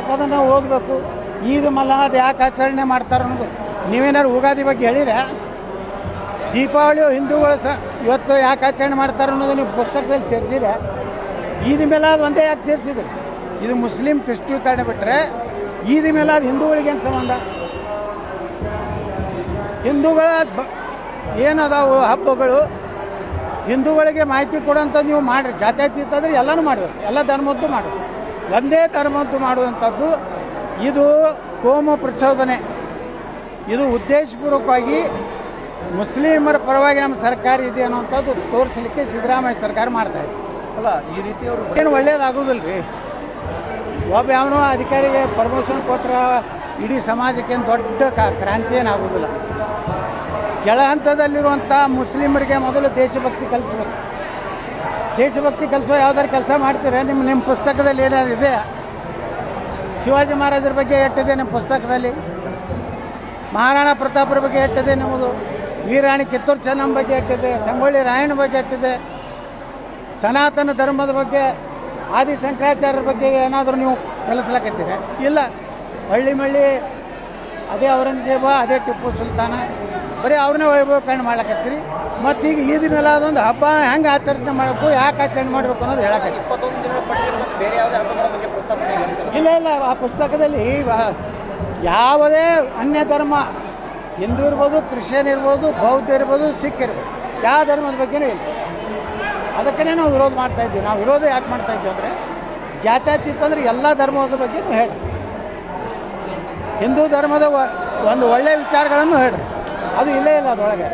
ಯಾಕೆ ಅದನ್ನು ಹೋಗ್ಬೇಕು? ಈದ್ ಮಲಾದ್ ಯಾಕೆ ಆಚರಣೆ ಮಾಡ್ತಾರೆ ಅನ್ನೋದು ನೀವೇನಾದ್ರು ಉಗಾದಿ ಬಗ್ಗೆ ಹೇಳಿರ? ದೀಪಾವಳಿ ಹಿಂದೂಗಳು ಸ ಇವತ್ತು ಯಾಕೆ ಆಚರಣೆ ಮಾಡ್ತಾರೆ ಅನ್ನೋದು ನೀವು ಪುಸ್ತಕದಲ್ಲಿ ಸೇರಿಸಿರ? ಈದ್ ಅದು ಒಂದೇ ಯಾಕೆ ಸೇರಿಸಿದ್ರಿ? ಇದು ಮುಸ್ಲಿಂ ತುಷ್ಟೀಕರಣ ಬಿಟ್ಟರೆ ಈದ್ ಮೇಲಾದ ಹಿಂದೂಗಳಿಗೆ ಏನು ಸಂಬಂಧ? ಹಿಂದೂಗಳ ಏನದಾವು ಹಬ್ಬಗಳು? ಹಿಂದೂಗಳಿಗೆ ಮಾಹಿತಿ ಕೊಡೋಂಥದ್ದು ನೀವು ಮಾಡಿರಿ. ಜಾತ್ಯತೀತ ಅಂದರೆ ಎಲ್ಲನೂ ಮಾಡಬೇಕು. ಎಲ್ಲ ಧರ್ಮದ್ದು ಮಾಡಬೇಕು. ಒಂದೇ ಧರ್ಮದ್ದು ಮಾಡುವಂಥದ್ದು ಇದು ಕೋಮ ಪ್ರಚೋದನೆ. ಇದು ಉದ್ದೇಶಪೂರ್ವಕವಾಗಿ ಮುಸ್ಲಿಮರ ಪರವಾಗಿ ನಮ್ಮ ಸರ್ಕಾರ ಇದೆ ಅನ್ನೋಂಥದ್ದು ತೋರಿಸಲಿಕ್ಕೆ ಸಿದ್ದರಾಮಯ್ಯ ಸರ್ಕಾರ ಮಾಡ್ತಾ ಇದೆ. ಅಲ್ಲ ಈ ರೀತಿ ಅವರು ಏನು ಒಳ್ಳೇದಾಗೋದಿಲ್ಲ ರೀ ಒಬ್ಬ ಯಾವನೋ ಅಧಿಕಾರಿಗೆ ಪ್ರಮೋಷನ್ ಕೊಟ್ಟರೆ ಇಡೀ ಸಮಾಜಕ್ಕೆ ಏನು ದೊಡ್ಡ ಕ- ಕ್ರಾಂತಿ ಏನಾಗೋದಿಲ್ಲ ಕೆಳ ಹಂತದಲ್ಲಿರುವಂಥ ಮುಸ್ಲಿಮರಿಗೆ ಮೊದಲು ದೇಶಭಕ್ತಿ ಕಲಿಸ್ಬೇಕು. ದೇಶಭಕ್ತಿ ಕೆಲಸ ಯಾವ್ದಾರು ಕೆಲಸ ಮಾಡ್ತೀರಾ? ನಿಮ್ಮ ನಿಮ್ಮ ಪುಸ್ತಕದಲ್ಲಿ ಏನಾದ್ರು ಇದೆ ಶಿವಾಜಿ ಮಹಾರಾಜರ ಬಗ್ಗೆ ಎಟ್ಟಿದೆ ನಿಮ್ಮ ಪುಸ್ತಕದಲ್ಲಿ. ಮಹಾರಾಣಾ ಪ್ರತಾಪರ ಬಗ್ಗೆ ಎಟ್ಟಿದೆ ನಿಮ್ಮದು ವೀರಾಣಿ ಕಿತ್ತೂರು ಚೆನ್ನಮ್ಮ ಬಗ್ಗೆ ಎಟ್ಟಿದೆ ಸಂಗೊಳ್ಳಿ ರಾಯಣ್ಣ ಬಗ್ಗೆ ಎಟ್ಟಿದೆ ಸನಾತನ ಧರ್ಮದ ಬಗ್ಗೆ, ಆದಿ ಶಂಕರಾಚಾರ್ಯರ ಬಗ್ಗೆ ಏನಾದರೂ ನೀವು ಕಲಿಸ್ಲಕತ್ತೀರ? ಇಲ್ಲ. ಹಳ್ಳಿ ಮಳ್ಳಿ ಅದೇ ಔರಂಗಜೇಬ, ಅದೇ ಟಿಪ್ಪು ಸುಲ್ತಾನ, ಬರೀ ಅವ್ರನ್ನೇ ಕಣ್ಣು ಮಾಡ್ಲಕತ್ತೀರಿ? ಮತ್ತು ಈಗ ದಿನ ಎಲ್ಲ ಅದೊಂದು ಹಬ್ಬ ಹೆಂಗೆ ಆಚರಣೆ ಮಾಡಬೇಕು ಯಾಕೆ ಆಚರಣೆ ಮಾಡಬೇಕು ಅನ್ನೋದು ಹೇಳಕ್ಕೆ ಇಲ್ಲ. ಇಲ್ಲ ಆ ಪುಸ್ತಕದಲ್ಲಿ ಯಾವುದೇ ಅನ್ಯ ಧರ್ಮ ಹಿಂದೂ ಇರ್ಬೋದು ಕ್ರಿಶ್ಚಿಯನ್ ಇರ್ಬೋದು ಬೌದ್ಧ ಇರ್ಬೋದು ಸಿಖ್ ಇರ್ಬೋದು ಯಾವ ಧರ್ಮದ ಬಗ್ಗೆನೂ ಇಲ್ಲ. ಅದಕ್ಕೇ ನಾವು ವಿರೋಧ ಮಾಡ್ತಾ ಇದ್ದೀವಿ. ನಾವು ವಿರೋಧ ಯಾಕೆ ಮಾಡ್ತಾ ಇದ್ದೀವಿ ಅಂದರೆ ಜಾತ್ಯತೀತ ಅಂದರೆ ಎಲ್ಲ ಧರ್ಮದ ಬಗ್ಗೆ ಹೇಳಿ ಹಿಂದೂ ಧರ್ಮದ ಒಂದು ಒಳ್ಳೆಯ ವಿಚಾರಗಳನ್ನು ಹೇಳಿ ಅದು ಇಲ್ಲೇ ಇಲ್ಲ ಅದರೊಳಗೆ.